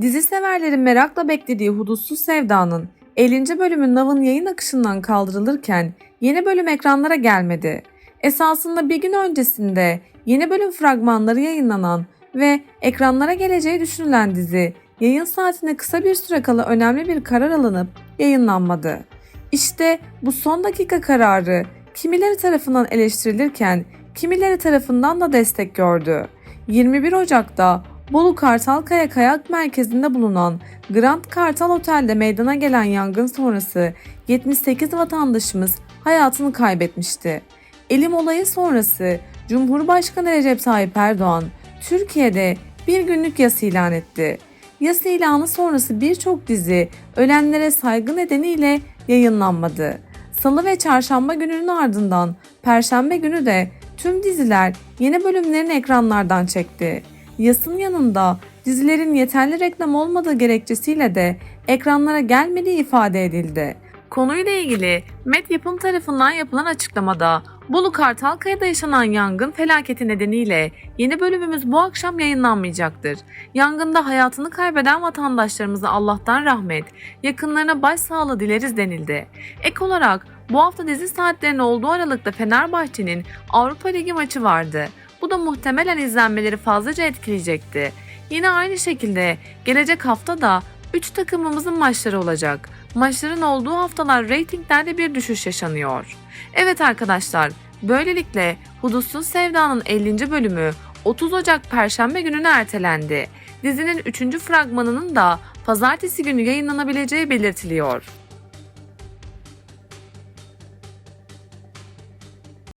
Dizi severlerin merakla beklediği Hudutsuz Sevda'nın 50. bölümü Nav'ın yayın akışından kaldırılırken yeni bölüm ekranlara gelmedi. Esasında bir gün öncesinde yeni bölüm fragmanları yayınlanan ve ekranlara geleceği düşünülen dizi yayın saatine kısa bir süre kala önemli bir karar alınıp yayınlanmadı. İşte bu son dakika kararı kimileri tarafından eleştirilirken kimileri tarafından da destek gördü. 21 Ocak'ta Bolu Kartalkaya Kayak Merkezi'nde bulunan Grand Kartal Otel'de meydana gelen yangın sonrası 78 vatandaşımız hayatını kaybetmişti. Elim olayı sonrası Cumhurbaşkanı Recep Tayyip Erdoğan Türkiye'de bir günlük yas ilan etti. Yas ilanı sonrası birçok dizi ölenlere saygı nedeniyle yayınlanmadı. Salı ve çarşamba gününün ardından perşembe günü de tüm diziler yeni bölümlerini ekranlardan çekti. Yasın yanında dizilerin yeterli reklam olmadığı gerekçesiyle de ekranlara gelmediği ifade edildi. Konuyla ilgili Met Yapım tarafından yapılan açıklamada Bolu Kartalkaya'da yaşanan yangın felaketi nedeniyle yeni bölümümüz bu akşam yayınlanmayacaktır. Yangında hayatını kaybeden vatandaşlarımıza Allah'tan rahmet, yakınlarına başsağlığı dileriz denildi. Ek olarak bu hafta dizi saatlerinin olduğu aralıkta Fenerbahçe'nin Avrupa Ligi maçı vardı. Da muhtemelen izlenmeleri fazlaca etkileyecekti. Yine aynı şekilde gelecek hafta da 3 takımımızın maçları olacak. Maçların olduğu haftalar reytinglerde bir düşüş yaşanıyor. Evet arkadaşlar, böylelikle Hudutsuz Sevda'nın 50. bölümü 30 Ocak Perşembe gününe ertelendi. Dizinin 3. fragmanının da pazartesi günü yayınlanabileceği belirtiliyor.